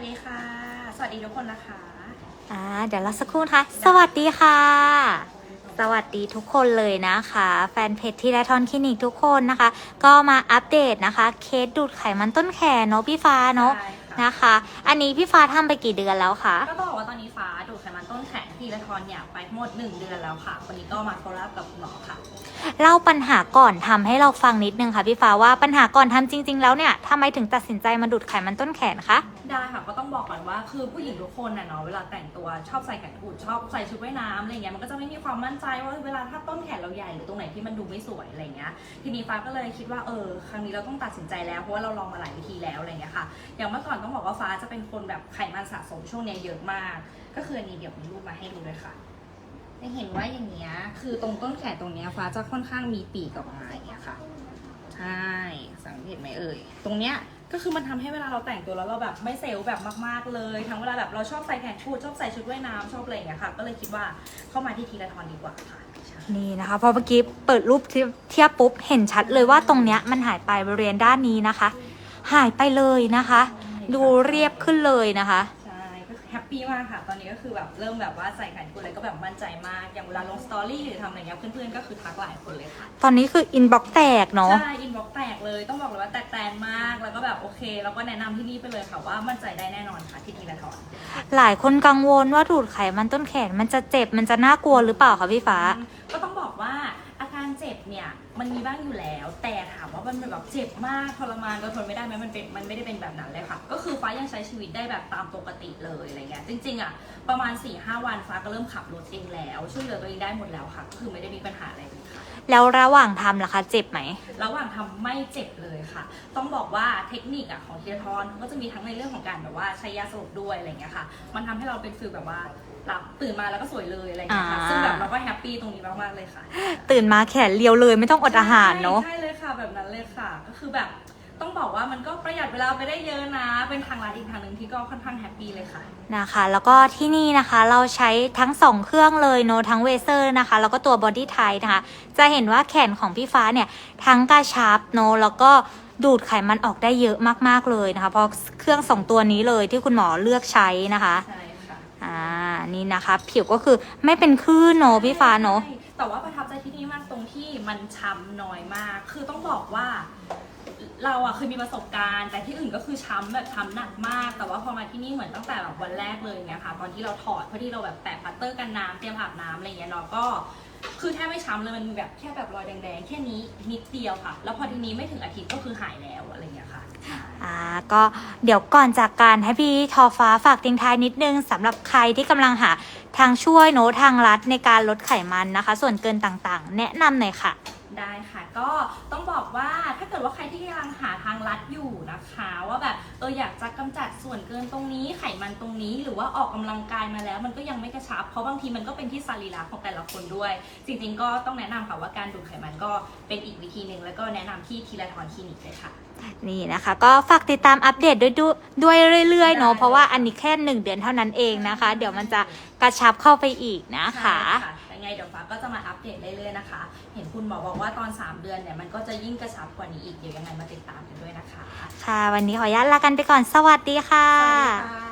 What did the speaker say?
วัสดีค่ะ สวัสดีทุกคนนะคะ อ่า เดี๋ยวเราสักครู่นะคะสวัสดีค่ะ สวัสดีทุกคนเลยนะคะ แฟนเพจทีไดทอนคลินิกทุกคนนะคะ ก็มาอัปเดตนะคะ เคสดูดไขมันต้นแขนเนาะพี่ฟ้าเนาะใช่ค่ะ นะคะ อันนี้พี่ฟ้าทำไปกี่เดือนแล้วคะ ก็ต้อง ที่ละทอนเนี่ยไปทั้งหมด 1 เดือนแล้วค่ะวันนี้ก็มาโคราชกับคุณหมอค่ะ เล่าปัญหาก่อนทำให้เราฟังนิดนึงค่ะพี่ฟ้าว่าปัญหาก่อนทำจริง ๆ แล้วเนี่ยทำไมถึงตัดสินใจมาดูดไขมันต้นแขนคะ ได้ค่ะก็ต้องบอกก่อนว่าคือผู้หญิงทุกคนน่ะเนาะเวลาแต่งตัวชอบใส่แขนกุดชอบใส่ชุดว่ายน้ำอะไรเงี้ยมันก็จะไม่มีความมั่นใจว่าเวลาถ้าต้นแขนเราใหญ่หรือตรงไหนที่มันดูไม่สวยอะไรเงี้ยทีนี้ฟ้าก็เลยคิดว่าเออครั้งนี้เราต้องตัดสินใจแล้วเพราะว่าเราลองมาหลายวิธีแล้วอะไรเงี้ยค่ะ อย่างเมื่อก่อนต้องบอกว่าฟ้าจะเป็นคนแบบไขมันสะสมช่วงเนี้ยเยอะมาก ก็คืออันนี้เดี๋ยวมีรูปมาให้ดูเลยค่ะจะเห็นว่าอย่างเงี้ย คือตรงต้นแขนตรงเนี้ยฟ้าจะค่อนข้างมีปีกออกมาอย่างเงี้ยค่ะ ใช่ สังเกตไหมเอ่ย ตรงเนี้ยก็คือมันทำให้เวลาเราแต่งตัวแล้วเราแบบไม่เซลล์แบบมากๆเลย ทั้งเวลาแบบเราชอบใส่แขนคูดชอบใส่ชุดว่ายน้ำชอบอะไรอย่างเงี้ยค่ะ ก็เลยคิดว่าเข้ามาที่ทีละทอนดีกว่าค่ะใช่นี่นะคะ พอเมื่อกี้เปิดรูปเทียบปุ๊บเห็นชัดเลยว่าตรงเนี้ยมันหายไปบริเวณด้านนี้นะคะ หายไปเลยนะคะ ดูเรียบขึ้นเลยนะคะใช่ก็ แฮปปี้มากค่ะ ตอนนี้ก็คือแบบเริ่มแบบว่าใส่แขนคูดอะไรก็แบบมั่นใจมาก อย่างเวลาลงสตอรี่หรือทำอะไรเงี้ยเพื่อนๆก็คือทักหลายคนเลยค่ะ ตอนนี้คืออินบ็อกแตกเนาะ ใช่ อินบ็อกแตกเลยต้องบอกเลยว่าแตกแตนมาก แล้วก็แบบโอเค แล้วก็แนะนำที่นี่ไปเลยค่ะว่ามั่นใจได้แน่นอนค่ะที่ทีละทอนหลายคนกังวลว่าดูดไขมันต้นแขนมันจะเจ็บมันจะน่ากลัวหรือเปล่าคะพี่ฟ้า ก็ต้องบอกว่าอาการเจ็บเนี่ย มันมีบ้างอยู่แล้ว แต่ถามว่ามันเป็นแบบเจ็บมากทรมานก็ทนไม่ได้ไหมมันเป็นมันไม่ได้เป็นแบบนั้นเลยค่ะ ก็คือฟ้ายังใช้ชีวิตได้แบบตามปกติเลยอะไรเงี้ยจริงๆอะ ประมาณ4ี่ห้าวันฟ้าก็เริ่มขับรถเองแล้ว ช่วยเหลือตัวเองได้หมดแล้วค่ะ ก็คือไม่ได้มีปัญหาอะไรเลยค่ะ แล้วระหว่างทำล่ะคะ เจ็บไหม ระหว่างทำไม่เจ็บเลยค่ะ ต้องบอกว่าเทคนิคอะของเทียทอนก็จะมีทั้งในเรื่องของการแบบว่าใช้ยาสลบด้วยอะไรเงี้ยค่ะ มันทำให้เราเป็นฟีลแบบว่าหลับตื่นมาแล้วก็สวยเลยอะไรเงี้ยค่ะ อ่า ซึ่งแบบเราก็แฮปปี้ตรงนี้มากๆเลยค่ะ ตื่นมาแขนเรียวเลยไม่ต้องอดอาหารเนาะ ใช่ใช่เลยค่ะแบบนั้นเลยค่ะ ก็คือแบบ ต้องบอกว่ามันก็ประหยัดเวลาไปได้เยอะนะ เป็นทางร้านอีกทางหนึ่งที่ก็ค่อนข้างแฮปปี้เลยค่ะ นะคะ แล้วก็ที่นี่นะคะเราใช้ทั้ง 2 เครื่องเลยเนอะทั้งเวเซอร์นะคะ แล้วก็ตัวบอดี้ไทนะคะ จะเห็นว่าแขนของพี่ฟ้าเนี่ย ทั้งกระชับเนอะแล้วก็ดูดไขมันออกได้เยอะมากๆเลยนะคะ เพราะเครื่อง2ตัวนี้เลยที่คุณหมอเลือกใช้นะคะใช่ค่ะอ่านี่นะคะ ผิวก็คือไม่เป็นคลื่นเนอะพี่ฟ้าเนอะใช่แต่ว่าประทับใจที่นี่มากตรงที่มันช้ำน้อยมาก คือต้องบอกว่า เราอะเคยมีประสบการณ์ แต่ที่อื่นก็คือช้ำแบบช้ำหนักมาก แต่ว่าพอมาที่นี่เหมือนตั้งแต่แบบวันแรกเลยเนี่ยค่ะ ตอนที่เราถอดเพื่อที่เราแบบแปะพัตเตอร์กันน้ำเตรียมอาบน้ำอะไรเงี้ยเนาะก็ คือแทบไม่ช้ำเลยมันมีแบบแค่แบบรอยแดงๆแค่นี้นิดเดียวค่ะ แล้วพอทีนี้ไม่ถึงอาทิตย์ก็คือหายแล้วอะไรเงี้ยค่ะ อ่าก็เดี๋ยวก่อนจากการให้พี่ทอฟ้าฝากทิ้งท้ายนิดนึงสำหรับใครที่กำลังหาทางช่วยโน้ตทางลัดในการลดไขมันนะคะ ส่วนเกินต่างๆ แนะนำหน่อยค่ะ ได้ค่ะก็ต้องบอกว่าถ้าเกิดว่าใครที่กำลังหาทางลัดอยู่นะคะ ว่าแบบเอออยากจะกำจัดส่วนเกินตรงนี้ไขมันตรงนี้ หรือว่าออกกำลังกายมาแล้ว มันก็ยังไม่กระชับเพราะบางทีมันก็เป็นที่สรีระของแต่ละคนด้วย จริงๆก็ต้องแนะนำค่ะว่าการดูดไขมันก็เป็นอีกวิธีหนึ่งแล้วก็แนะนำที่ทีละทอนคลินิกเลยค่ะ นี่นะคะ ก็ฝากติดตามอัปเดตด้วยด้วยด้วยเรื่อยๆเนาะได้เพราะว่าอันนี้แค่หนึ่งเดือนเท่านั้นเองนะคะ เดี๋ยวมันจะ กระชับเข้าไปอีกนะคะ ใช่ยังไงเดี๋ยวฟ้าก็จะมาอัปเดตเรื่อยๆนะคะ เห็นคุณหมอบอกว่าตอน 3 เดือนเนี่ยมันก็จะยิ่งกระชับกว่านี้อีก เดี๋ยวยังไงมาติดตามกันด้วยนะคะค่ะ วันนี้ขออนุญาตลากันไปก่อนสวัสดีค่ะ สวัสดีค่ะ